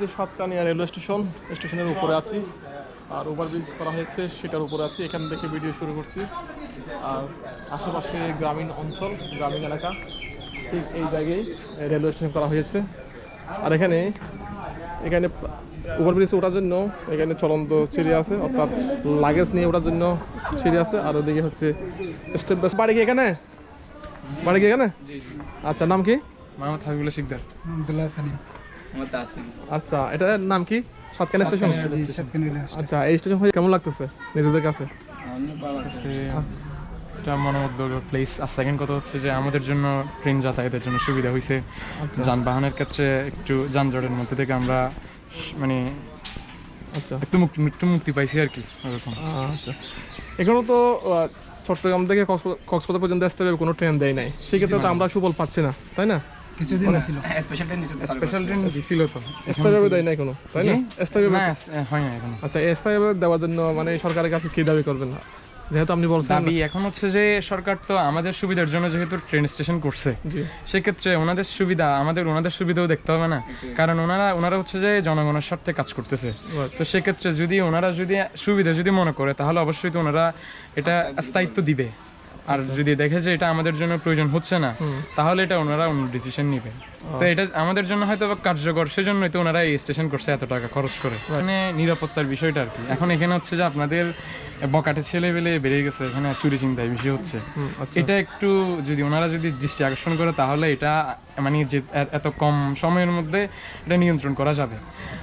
যে Satkania railway station স্টেশনের উপরে আছি। আর ওভারব্রিজ করা হয়েছে সেটার উপরে আছি। এখান থেকে ভিডিও শুরু করছি। আর আশেপাশে গ্রামীণ অঞ্চল গ্রামীণ এলাকা ঠিক এই জায়গায় রেলওয়ে স্টেশন করা হয়েছে। আর এখানে এখানে ওভারব্রিজ ওঠার জন্য এখানে চলন্ত সিঁড়ি আছে অর্থাৎ লাগেজ নিয়ে ওঠার জন্য সিঁড়ি আছে। আর ওদিকে হচ্ছে স্টেপ বাস বাড়ি কি এখানে? বাড়ি কি এখানে? আচ্ছা নাম কি? মোহাম্মদ হাবিবুল্লাহ শিকদার। আব্দুল্লাহ সালিম আচ্ছা এটার নাম কি? সাতকানিয়া স্টেশন? আচ্ছা এই স্টেশন হয়ে কেমন লাগতেছে নিজেদের কাছে? এটা মনোমুগ্ধকর প্লেস আর সেকেন্ড কথা হচ্ছে যে আমাদের জন্য ট্রেন যাতায়াতের জন্য সুবিধা হয়েছে আচ্ছা। যানবাহনের ক্ষেত্রে একটু যানজটের মধ্যে থেকে আমরা মানে আচ্ছা। একটু মুক্তি একটু মুক্তি পাইছি আর কি ওরকম আচ্ছা। এখানেও তো চট্টগ্রাম থেকে কক্সবা- কক্সবাজার পর্যন্ত আসতে হবে কোনো ট্রেন দেয় নাই। সেক্ষেত্রে তো আমরা সুফল পাচ্ছি না তাই না? কিছুদিন স্পেশাল ট্রেন দিছিল তো। স্থায়ীভাবে দেয় নাই কোনো? তাই না? স্থায়ীভাবে হয় না এখন। আচ্ছা স্থায়ীভাবে দেওয়ার জন্য মানে সরকারের কাছে কি দাবি করবেন? যেহেতু আপনি বলছেন দাবি এখন হচ্ছে যে সরকার তো আমাদের সুবিধার জন্য যেহেতু ট্রেন স্টেশন করছে সেক্ষেত্রে ওনাদের সুবিধা আমাদের ওনাদের সুবিধাও দেখতে হবে না। কারণ ওনারা ওনারা হচ্ছে যে জনগণের স্বার্থে কাজ করতেছে। তো সেক্ষেত্রে যদি ওনারা যদি সুবিধা যদি মনে করে তাহলে অবশ্যই তো ওনারা এটা স্থায়িত্ব দিবে। আর যদি দেখে যে এটা আমাদের জন্য প্রয়োজন হচ্ছে না তাহলে এটা ওনারা অন্য ডিসিশন নেবেন তো এটা আমাদের জন্য হয়তো কার্যকর সেজন্যই তো ওনারা এই স্টেশন করছে এত টাকা খরচ করে। মানে নিরাপত্তার বিষয়টা আর কি। এখন এখানে হচ্ছে যে আপনাদের বকাটে ছেলে পেলে বেড়ে গেছে এখানে চুরি চিন্তায় বেশি হচ্ছে। আচ্ছা। এটা একটু যদি ওনারা যদি দৃষ্টি আকর্ষণ করে তাহলে এটা মানে যে এত কম সময়ের মধ্যে এটা নিয়ন্ত্রণ করা যাবে।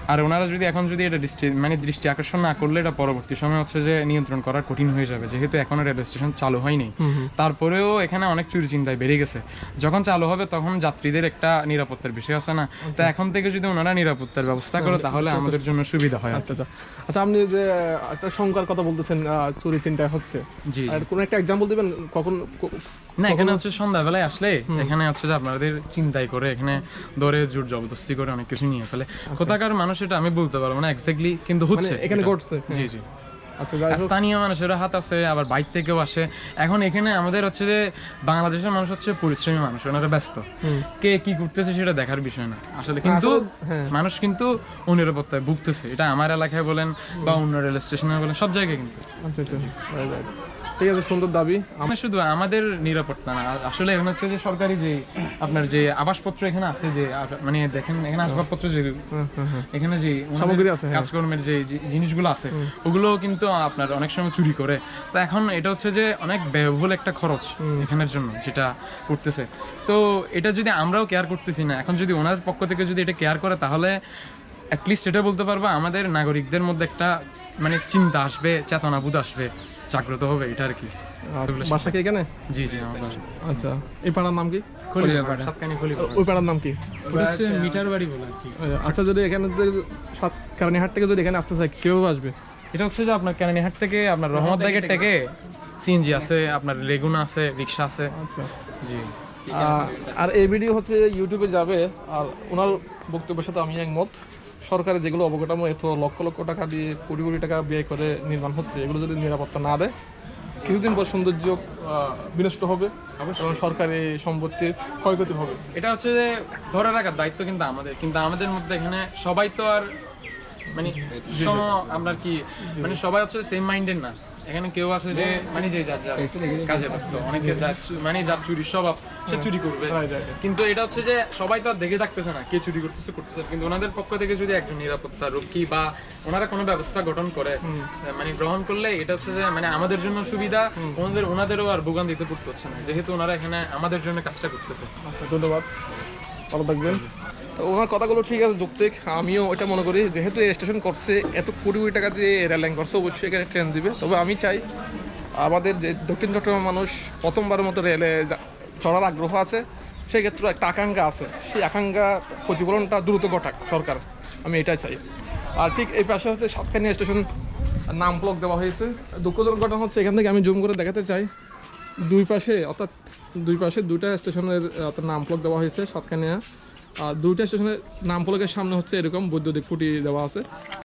আর ওনারা যদি এখন যদি এটা দৃষ্টি মানে দৃষ্টি আকর্ষণ না করলে এটা পরবর্তী সময় হচ্ছে যে নিয়ন্ত্রণ করা কঠিন হয়ে যাবে। যেহেতু এখনও রেলওয়ে স্টেশন চালু হয়নি। তারপরেও এখানে অনেক চুরি চিন্তায় বেড়ে গেছে। যখন চালু হবে তখন যাত্রীদের একটা নিরাপত্তার বিষয় আছে না? তো এখন থেকে যদি ওনারা নিরাপত্তার ব্যবস্থা করে তাহলে আমাদের জন্য সুবিধা হয় আচ্ছা আচ্ছা। আচ্ছা আপনি যে একটা সংখ্যার কথা বলতেছেন চুরি চিন্তায় হচ্ছে। জি। আর কোনো একটা এক্সাম্পল দিবেন? কখন না এখানে হচ্ছে সন্ধ্যাবেলায় আসলে এখানে হচ্ছে যে আপনাদের চিন্তাই করে এখানে ধরে জোর জবরদস্তি করে অনেক কিছু নিয়ে ফেলে। কোথাকার মানুষ এটা আমি বলতে পারব না এক্স্যাক্টলি কিন্তু মানে হচ্ছে এখানে ঘটছে। জি জি। আচ্ছা যাই হোক। স্থানীয় মানুষেরা হাত আছে আবার বাইর থেকেও আসে। এখন এখানে আমাদের হচ্ছে যে বাংলাদেশের মানুষ হচ্ছে পরিশ্রমী মানুষ ওনারা ব্যস্ত। কে কি করতেছে সেটা দেখার বিষয় না। আসলে কিন্তু হ্যাঁ। মানুষ কিন্তু অনিরাপত্তায় ভুগতেছে। এটা আমার এলাকায় বলেন বা অন্য রেল স্টেশনে বলেন সব জায়গায় কিন্তু। আচ্ছা আচ্ছা. ঠিক আছে সুন্দর দাবি। আমরা শুধু আমাদের নিরাপত্তা না আসলে এখন হচ্ছে যে সরকারি যে আপনার যে আবাসপত্র এখানে আছে যে মানে দেখেন এখানে আসবাবপত্র যে। এখানে যে সামগ্রী আছে, হ্যাঁ। কাজকর্মের যে জিনিসগুলো আছে ওগুলো কিন্তু আপনার অনেক সময় চুরি করে। তো এখন এটা হচ্ছে যে অনেক ব্যয়বহুল একটা খরচ এখানের জন্য যেটা করতেছে। তো এটা যদি আমরাও কেয়ার করতেছি না এখন যদি ওনার পক্ষ থেকে যদি এটা কেয়ার করে তাহলে অ্যাটলিস্ট এটা বলতে পারব আমাদের নাগরিকদের মধ্যে একটা মানে চিন্তা আসবে চেতনাবোধ আসবে। জাগ্রত হবে এটা আর কি। বাসা কি এখানে? জি জি আমার আচ্ছা এই পাড়ার নাম কি? খলিফাপাড়া সাতকানি খলিফাপাড়া ওই পাড়ার নাম কি? হচ্ছে মিটার বাড়ি বলে কি। আচ্ছা যদি এখানে যদি সাত থেকে যদি এখানে আসতে চাই কেউ আসবে? এটা হচ্ছে যে আপনার কেরানীহাট থেকে আপনার রহমত ব্যাগের থেকে। সিএনজি আছে আপনার লেগুনা আছে রিক্সা আছে। আচ্ছা। জি। আর এই ভিডিও হচ্ছে ইউটিউবে যাবে আর ওনার বক্তব্যের সাথে আমি একমত। সরকারের যেগুলো অবকাঠামো এত লক্ষ লক্ষ টাকা দিয়ে কোটি কোটি টাকা ব্যয় করে নির্মাণ হচ্ছে এগুলো যদি নিরাপত্তা না দেয় কিছুদিন পর সৌন্দর্য বিনষ্ট হবে এবং সরকারি সম্পত্তির ক্ষয়ক্ষতি হবে। এটা হচ্ছে যে ধরে রাখার দায়িত্ব কিন্তু আমাদের কিন্তু আমাদের মধ্যে এখানে সবাই তো আর মানে আমরা কি মানে সবাই হচ্ছে সেম মাইন্ডের না। এখানে কেউ আছে যে মানে যে যার যার কাজে ব্যস্ত অনেকে মানে যার চুরি স্বভাব সে চুরি করবে. কিন্তু এটা হচ্ছে যে সবাই তো আর দেখে থাকতেছে না কে চুরি করতেছে করতেছে। কিন্তু ওনাদের পক্ষ থেকে যদি একজন নিরাপত্তা রক্ষী বা ওনারা কোনো ব্যবস্থা গঠন করে মানে গ্রহণ করলে এটা হচ্ছে যে মানে আমাদের জন্য সুবিধা ওনাদের ওনাদেরও আর ভোগান দিতে পড়তে হচ্ছে না। যেহেতু ওনারা এখানে আমাদের জন্য কাজটা করতেছে। আচ্ছা ধন্যবাদ। ভালো থাকবেন। ওনার কথাগুলো ঠিক আছে, যৌক্তিক। আমিও ওইটা মনে করি, যেহেতু স্টেশন করছে, এত কোটি কোটি টাকা দিয়ে রেল লাইন করছে, অবশ্যই এখানে ট্রেন দিবে। তবে আমি চাই, আমাদের যে দক্ষিণ চট্টগ্রাম মানুষ প্রথমবারের মতো রেলে চড়ার আগ্রহ আছে সেক্ষেত্রে একটা আকাঙ্ক্ষা আছে। সেই আকাঙ্ক্ষা প্রতিফলনটা দ্রুত ঘটাক সরকার। আমি এটাই চাই। আর ঠিক এই পাশে হচ্ছে সাতখানি স্টেশন নাম ব্লক দেওয়া হয়েছে। দুঃখজনক ঘটনা হচ্ছে, এখান থেকে আমি জুম করে দেখাতে চাই। দুই পাশে, অর্থাৎ দুই পাশে দুইটা স্টেশনের নাম ফলক দেওয়া হয়েছে সাতখানিয়া আর দুইটা স্টেশনের নাম ফলকের সামনে হচ্ছে এরকম বৈদ্যুতিক খুঁটি দেওয়া আছে।